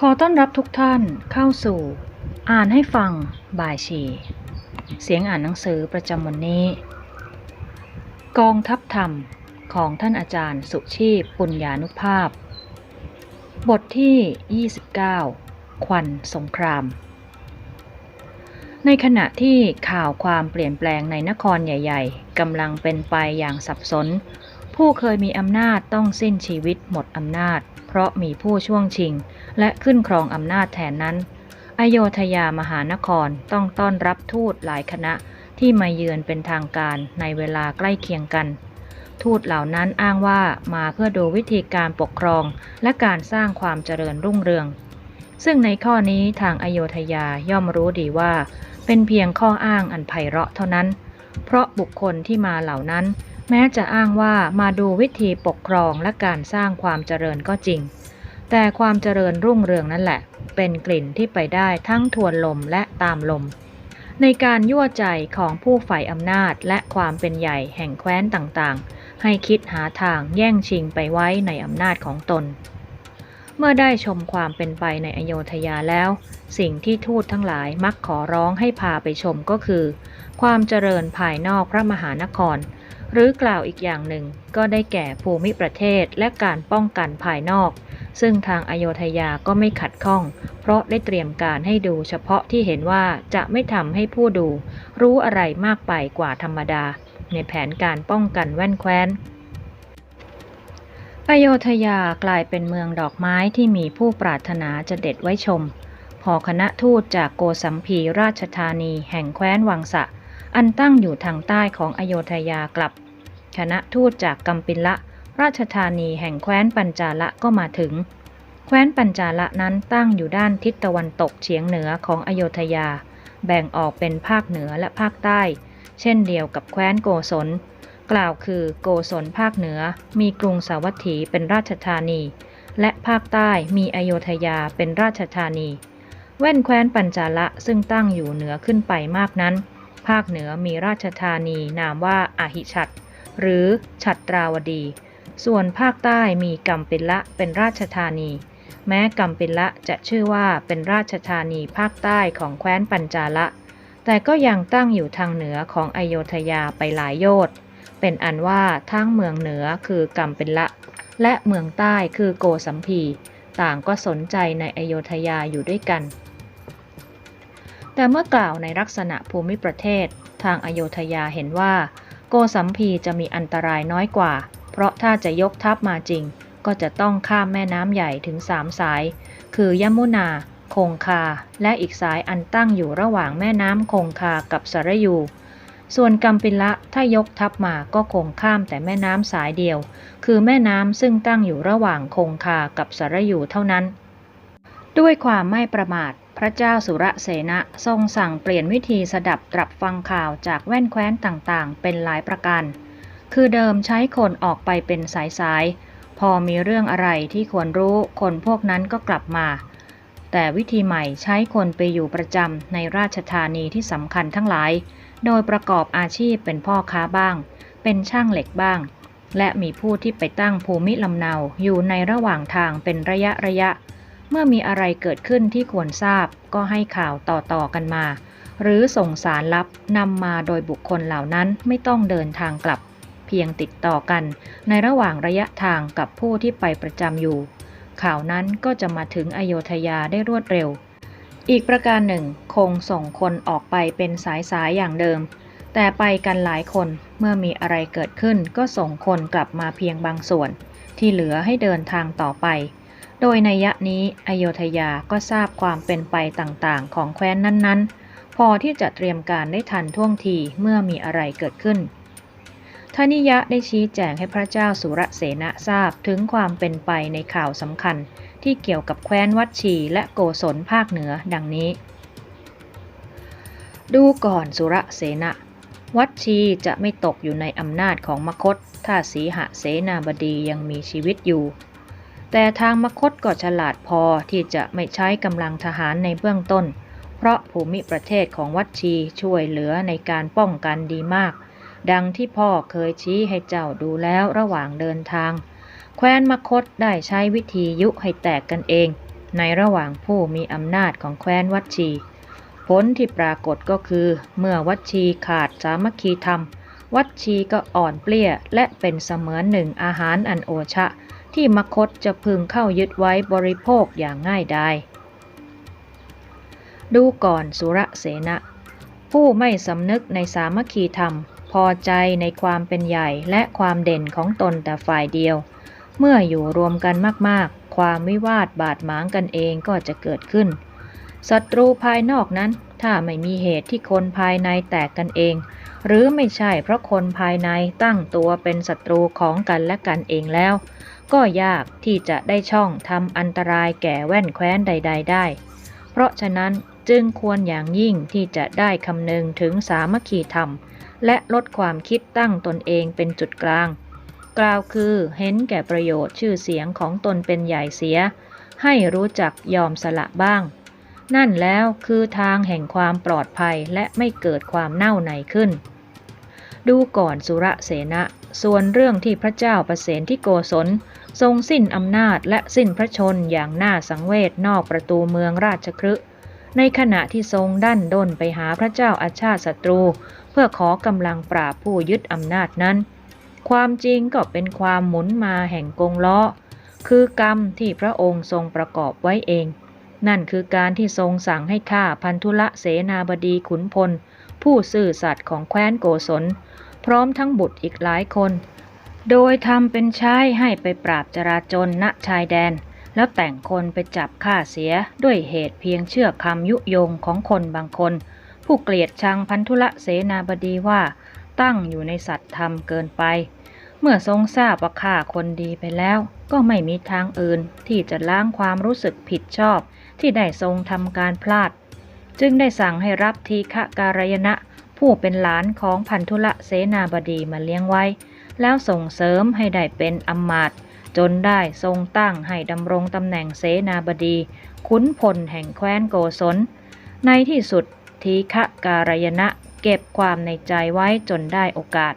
ขอต้อนรับทุกท่านเข้าสู่ อ่านให้ฟังบายชี เสียงอ่านหนังสือประจำวันนี้ กองทัพธรรมของท่านอาจารย์สุชีพปุญญานุภาพ บทที่ 29 ควันสงคราม ในขณะที่ข่าวความเปลี่ยนแปลงในนครใหญ่ ๆกำลังเป็นไปอย่างสับสน ผู้เคยมีอำนาจต้องสิ้นชีวิตหมดอำนาจ เพราะมีผู้ช่วงชิง และขึ้นครองอำนาจแทนนั้น อโยธยามหานครต้องต้อนรับทูตหลายคณะที่มาเยือนเป็นทางการในเวลาใกล้เคียงกัน ทูตเหล่านั้นอ้างว่ามาเพื่อดูวิธีการปกครอง และการสร้างความเจริญรุ่งเรือง ซึ่งในข้อนี้ทางอโยธยาย่อมรู้ดีว่า เป็นเพียงข้ออ้างอันไพเราะเท่านั้น เพราะบุคคลที่มาเหล่านั้น แม้จะอ้างว่ามาดูวิธีปกครองและการสร้างความเจริญก็จริง แต่ความเจริญรุ่งเรืองนั่นแหละ เป็นกลิ่นที่ไปได้ทั้งทวนลมและตามลม ในการยั่วใจของผู้ฝ่ายอำนาจและความเป็นใหญ่แห่งแคว้นต่างๆ ให้คิดหาทางแย่งชิงไปไว้ในอำนาจของตน เมื่อได้ชมความเป็นไปในอโยธยาแล้ว สิ่งที่ทูตทั้งหลายมักขอร้องให้พาไปชมก็คือ ความเจริญภายนอกพระมหานคร หรือกล่าวอีกอย่างหนึ่งก็ได้แก่ภูมิประเทศและการป้องกันภายนอก ซึ่งทางอโยธยาก็ไม่ขัดข้อง เพราะได้เตรียมการให้ดูเฉพาะที่เห็นว่าจะไม่ทำให้ผู้ดู รู้อะไรมากไปกว่าธรรมดา ในแผนการป้องกันแว่นแคว้นอโยธยากลายเป็นเมืองดอกไม้ที่มีผู้ปรารถนาจะเด็ดไว้ชม พอคณะทูตจากโกสัมพีราชธานีแห่งแคว้นวังสะ อันตั้งอยู่ทางใต้ของอโยธยากลับ คณะทูตจากกัมปิละ ราชธานีแห่งแคว้นปัญจาละก็มาถึง แคว้นปัญจาละนั้นตั้งอยู่ด้านทิศตะวันตกเฉียงเหนือของอโยธยา แบ่งออกเป็นภาคเหนือและภาคใต้ เช่นเดียวกับแคว้นโกศล กล่าวคือโกศลภาคเหนือ มีกรุงสาวัตถีเป็นราชธานี และภาคใต้มีอโยธยาเป็นราชธานี แว่นแคว้นปัญจาละซึ่งตั้งอยู่เหนือขึ้นไปมากนั้น ภาคเหนือมีราชธานีนามว่าอาหิชัดหรือฉัตราวดี ส่วนภาคใต้มีกัมปิละเป็นราชธานี แม้กัมปิละจะชื่อว่าเป็นราชธานีภาคใต้ของแคว้นปัญจาละ แต่ก็ยังตั้งอยู่ทางเหนือของอโยธยาไปหลายโยชน์เป็นอันว่าทั้งเมืองเหนือคือกัมปิละ และเมืองใต้คือโกสัมพี ต่างก็สนใจในอโยธยาอยู่ด้วยกัน แต่เมื่อกล่าวในลักษณะภูมิประเทศ ทางอโยธยาเห็นว่า โกสัมพีจะมีอันตรายน้อยกว่า เพราะถ้าจะยกทัพมาจริง ก็จะต้องข้ามแม่น้ำใหญ่ถึงสามสาย คือยมุนา คงคา และอีกสายอันตั้งอยู่ระหว่างแม่น้ำคงคากับสระยู ส่วนกัมปิละถ้ายกทัพมาก็คงข้ามแต่แม่น้ำสายเดียว คือแม่น้ำซึ่งตั้งอยู่ระหว่างคงคากับสระยูเท่านั้น ด้วยความไม่ประมาท ระเจ้าสุรเสนะทรงสั่งเปลี่ยนวิธีสดับตรับฟังข่าวจากแว่นแคว้นต่างๆ เป็นหลายประการ คือเดิมใช้คนออกไปเป็นสายๆ พอมีเรื่องอะไรที่ควรรู้คนพวกนั้นก็กลับมา แต่วิธีใหม่ใช้คนไปอยู่ประจำในราชธานีที่สำคัญทั้งหลาย โดยประกอบอาชีพเป็นพ่อค้าบ้าง เป็นช่างเหล็กบ้าง และมีผู้ที่ไปตั้งภูมิลำเนาอยู่ในระหว่างทางเป็นระยะระยะ มื่อมีอะไรเกิดขึ้นที่ควรทราบก็ให้ข่าวต่อๆกันมา หรือส่งสารลับนำมาโดยบุคคลเหล่านั้นไม่ต้องเดินทางกลับ เพียงติดต่อกัน ในระหว่างระยะทางกับผู้ที่ไปประจำอยู่ ข่าวนั้นก็จะมาถึงอโยธยาได้รวดเร็ว อีกประการหนึ่ง คงส่งคนออกไปเป็นสายๆอย่างเดิม แต่ไปกันหลายคนเมื่อมีอะไรเกิดขึ้นก็ส่งคนกลับมาเพียงบางส่วน ที่เหลือให้เดินทางต่อไป โดยในยะนี้อโยธยาก็ทราบความเป็นไปต่างๆ ของแคว้นนั้นๆ พอที่จะเตรียมการได้ทันท่วงทีเมื่อมีอะไรเกิดขึ้นทนิยะได้ชี้แจงให้พระเจ้าสุรเสนะทราบถึงความเป็นไปในข่าวสำคัญที่เกี่ยวกับแคว้นวัดชีและโกศลภาคเหนือดังนี้ ดูก่อนสุรเสนะ วัดชีจะไม่ตกอยู่ในอำนาจของมคต ถ้าสีหเสนาบดียังมีชีวิตอยู่ แต่ทางมคตก็ฉลาดพอที่จะไม่ใช้กำลังทหารในเบื้องต้น เพราะภูมิประเทศของวัดชีช่วยเหลือในการป้องกันดีมาก ดังที่พ่อเคยชี้ให้เจ้าดูแล้วระหว่างเดินทาง แคว้นมคตได้ใช้วิธียุให้แตกกันเอง ในระหว่างผู้มีอำนาจของแคว้นวัดชี ผลที่ปรากฏก็คือ เมื่อวัดชีขาดสามัคคีธรรม วัดชีก็อ่อนเปลี้ยและเป็นเสมือนหนึ่งอาหารอันโอชะ ที่มคตจะพึงเข้ายึดไว้บริโภคอย่างง่ายดาย ดูก่อนสุรเสนะ ผู้ไม่สำนึกในสามัคคีธรรม พอใจในความเป็นใหญ่และความเด่นของตนแต่ฝ่ายเดียว เมื่ออยู่รวมกันมากๆ ความวิวาทบาดหมางกันเองก็จะเกิดขึ้น ศัตรูภายนอกนั้นถ้าไม่มีเหตุที่คนภายในแตกกันเอง หรือไม่ใช่เพราะคนภายในตั้งตัวเป็นศัตรูของกันและกันเองแล้ว ก็ยากที่จะได้ช่องทำอันตรายแก่แว่นแคว้นใด ๆ ได้ เพราะฉะนั้นจึงควรอย่างยิ่งที่จะได้คำนึงถึงสามัคคีธรรม และลดความคิดตั้งตนเองเป็นจุดกลาง กล่าวคือเห็นแก่ประโยชน์ชื่อเสียงของตนเป็นใหญ่เสีย ให้รู้จักยอมสละบ้าง นั่นแล้วคือทางแห่งความปลอดภัยและไม่เกิดความเน่าในขึ้น ดูก่อนสุระเสนะ ส่วนเรื่องที่พระเจ้าประเสนที่โกศล ทรงสิ้นอำนาจและสิ้นพระชนอย่างน่าสังเวชนอกประตูเมืองราชครึในขณะที่ทรงดั้นด้นไปหาพระเจ้าอาชาติศัตรู เพื่อขอกำลังปราบผู้ยึดอำนาจนั้น ความจริงก็เป็นความหมุนมาแห่งกงล้อ คือกรรมที่พระองค์ทรงประกอบไว้เอง นั่นคือการที่ทรงสั่งให้ข้าพันธุละเสนาบดีขุนพล ผู้ซื่อสัตย์ของแคว้นโกศล พร้อมทั้งบุตรอีกหลายคน โดยทำเป็นใช้ให้ไปปราบจราจรณชายแดน แล้วแต่งคนไปจับฆ่าเสียด้วยเหตุเพียงเชื่อคำยุยงของคนบางคน ผู้เกลียดชังพันธุละเสนาบดีว่า ตั้งอยู่ในสัตธรรมเกินไป เมื่อทรงทราบว่าฆ่าคนดีไปแล้ว ก็ไม่มีทางอื่นที่จะล้างความรู้สึกผิดชอบ ที่ได้ทรงทำการพลาด จึงได้สั่งให้รับทีฆะการยณะ ผู้เป็นหลานของพันธุละเสนาบดีมาเลี้ยงไว้ แล้วส่งเสริมให้ได้เป็นอำมาตย์จนได้ทรงตั้งให้ดำรงตำแหน่งเสนาบดี ขุนพลแห่งแคว้นโกศล ในที่สุดทีฆะการยณะเก็บความในใจไว้จนได้โอกาส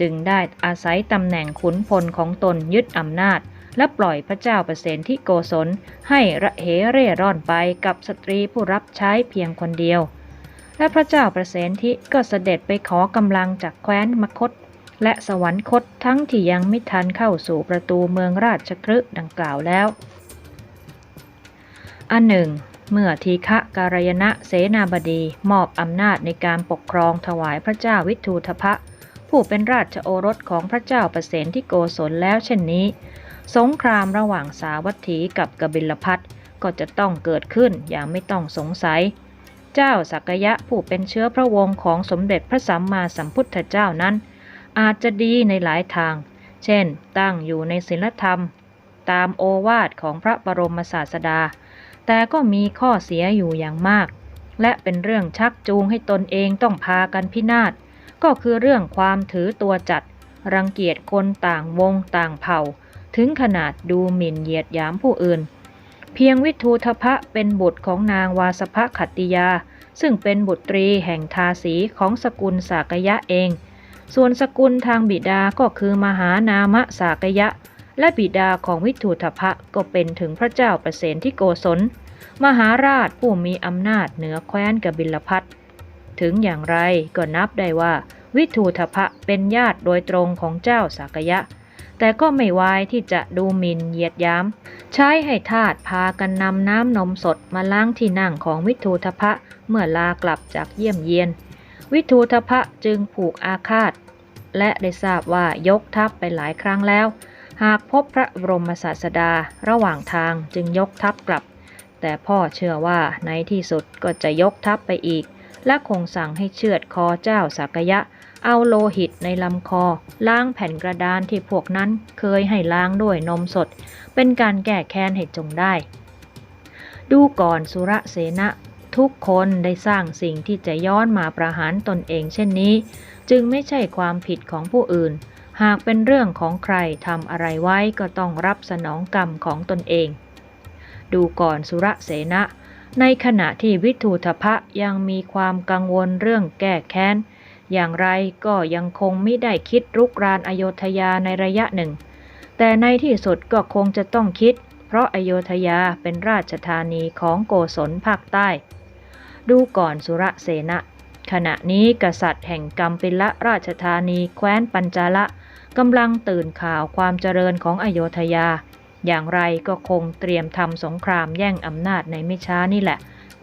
จึงได้อาศัยตำแหน่งขุนพลของตนยึดอำนาจ และปล่อยพระเจ้าประเสนที่โกศลให้ระเหเร่ร่อนไปกับสตรีผู้รับใช้เพียงคนเดียว และพระเจ้าประเสนที่ก็เสด็จไปขอกำลังจากแคว้นมคต และสวรรคตทั้งที่ยังไม่ทันเข้าสู่ประตูเมืองราชครึดังกล่าวแล้ว อันหนึ่ง เมื่อทีฆะการยณะเสนาบดีมอบอำนาจในการปกครองถวายพระเจ้าวิทูทพะ ผู้เป็นราชโอรสของพระเจ้าประเสนที่โกศลแล้วเช่นนี้ สงครามระหว่างสาวัตถีกับกบิลพัทก็จะต้องเกิดขึ้นอย่างไม่ต้องสงสัย เจ้าสักยะผู้เป็นเชื้อพระวงศ์ของสมเด็จพระสัมมาสัมพุทธเจ้านั้น อาจจะดีในหลายทาง เช่น ตั้งอยู่ในศีลธรรม ตามโอวาทของพระบรมศาสดา แต่ก็มีข้อเสียอยู่อย่างมาก และเป็นเรื่องชักจูงให้ตนเองต้องพากันพินาศ ก็คือเรื่องความถือตัวจัด รังเกียจคนต่างวงต่างเผ่า ถึงขนาดดูหมิ่นเหยียดหยามผู้อื่น เพียงวิทูทพะเป็นบุตรของนางวาสภขัตติยา ซึ่งเป็นบุตรีแห่งทาสีของสกุลสากยะเอง ส่วนสกุลทางบิดาก็คือมหานามะสากยะ และบิดาของวิทูทพะก็เป็นถึงพระเจ้าประเสนที่โกศล มหาราชผู้มีอำนาจเหนือแคว้นกบิลพัทถึงอย่างไรก็นับได้ว่าวิทูทพะเป็นญาติโดยตรงของเจ้าสากยะ แต่ก็ไม่วายที่จะดูหมิ่นเหยียดยามใช้ให้ทาสพากันนำน้ำนมสดมาล้างที่นั่งของวิทูทพะเมื่อลากลับจากเยี่ยมเยียน วิทูทพะจึงผูกอาฆาต และได้ทราบว่ายกทัพไปหลายครั้งแล้ว หากพบพระบรมศาสดาระหว่างทางจึงยกทัพกลับ แต่พ่อเชื่อว่าในที่สุดก็จะยกทัพไปอีก และคงสั่งให้เชือดคอเจ้าสักยะ เอาโลหิตในลำคอ ล้างแผ่นกระดานที่พวกนั้นเคยให้ล้างด้วยนมสด เป็นการแก้แค้นให้จงได้ ดูก่อนสุรเสนะทุกคนได้สร้างสิ่งที่จะย้อนมาประหารตนเองเช่นนี้ จึงไม่ใช่ความผิดของผู้อื่น หากเป็นเรื่องของใครทำอะไรไว้ก็ต้องรับสนองกรรมของตนเอง ดูก่อนสุรเสนะในขณะที่วิทูทพะยังมีความกังวลเรื่องแก้แค้น อย่างไรก็ยังคงไม่ได้คิดรุกรานอโยธยาในระยะหนึ่ง แต่ในที่สุดก็คงจะต้องคิด เพราะอโยธยาเป็นราชธานีของโกศลภาคใต้ ดูก่อนสุรเสนะขณะนี้กษัตริย์แห่งกัมปิละราชธานีแคว้นปัญจาละกำลังตื่นข่าวความเจริญของอโยธยา อย่างไรก็คงเตรียมทำสงครามแย่งอำนาจในไม่ช้านี่แหละ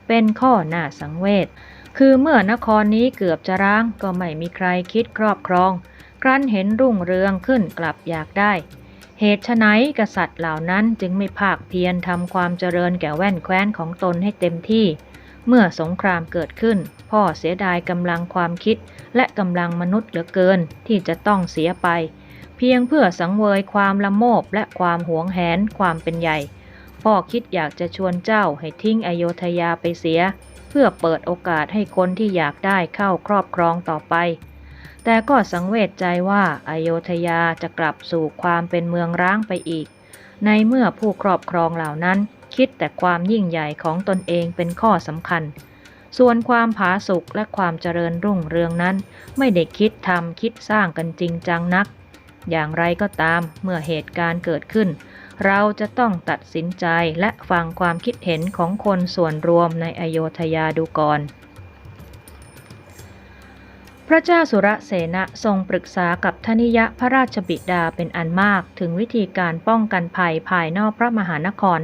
เป็นข้อหน้าสังเวช คือเมื่อนครนี้เกือบจะร้างก็ไม่มีใครคิดครอบครอง ครั้นเห็นรุ่งเรืองขึ้นกลับอยากได้ เหตุไฉนกษัตริย์เหล่านั้นจึงไม่ภาคเพียรทำความเจริญแก่แว่นแคว้นของตนให้เต็มที่ เมื่อสงครามเกิดขึ้น พ่อเสียดายกำลังความคิด และกำลังมนุษย์เหลือเกินที่จะต้องเสียไป เพียงเพื่อสังเวยความละโมบและความหวงแหนความเป็นใหญ่ พ่อคิดอยากจะชวนเจ้าให้ทิ้งอโยธยาไปเสีย พื่อเปิดโอกาสให้คนที่อยากได้เข้าครอบครองต่อไป แต่ก็สังเวชใจว่าอโยธยาจะกลับสู่ความเป็นเมืองร้างไปอีก ในเมื่อผู้ครอบครองเหล่านั้น คิดแต่ความยิ่งใหญ่ของตนเองเป็นข้อสำคัญ ส่วนความผาสุกและความเจริญรุ่งเรืองนั้น ไม่ได้คิดทำคิดสร้างกันจริงจังนัก อย่างไรก็ตามเมื่อเหตุการณ์เกิดขึ้น เราจะต้องตัดสินใจและฟังความคิดเห็นของคนส่วนรวมในอโยธยาดูก่อน พระเจ้าสุรเสนะทรงปรึกษากับทนิยะพระราชบิดาเป็นอันมากถึงวิธีการป้องกันภัยภายนอกพระมหานคร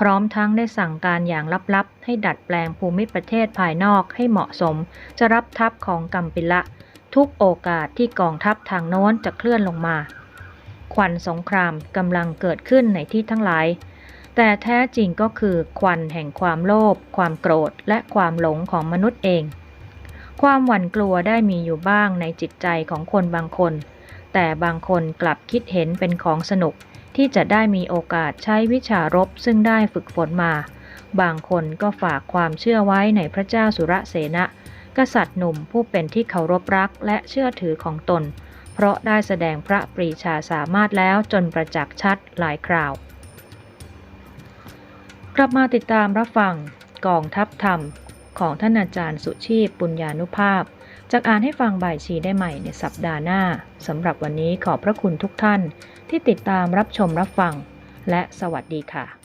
พร้อมทั้งได้สั่งการอย่างลับๆ ให้ดัดแปลงภูมิประเทศภายนอกให้เหมาะสม จะรับทัพของกัมปิละ ทุกโอกาสที่กองทัพทางโน้นจะเคลื่อนลงมา ควันสงครามกำลังเกิดขึ้นในที่ทั้งหลาย แต่แท้จริงก็คือควันแห่งความโลภความโกรธและความหลงของมนุษย์เอง ความหวั่นกลัวได้มีอยู่บ้างในจิตใจของคนบางคน แต่บางคนกลับคิดเห็นเป็นของสนุกที่จะได้มีโอกาสใช้วิชารบซึ่งได้ฝึกฝนมา บางคนก็ฝากความเชื่อไว้ในพระเจ้าสุรเสนะ กษัตริย์หนุ่มผู้เป็นที่เคารพรักและเชื่อถือของตน เพราะได้แสดงพระปรีชาสามารถแล้วจนประจักษ์ชัดหลายคราว กลับมาติดตามรับฟังกองทัพธรรมของท่านอาจารย์สุชีพปุญญานุภาพจากอ่านให้ฟังบ่ายชีได้ใหม่ในสัปดาห์หน้าสำหรับวันนี้ขอบพระคุณทุกท่านที่ติดตามรับชมรับฟัง และสวัสดีค่ะ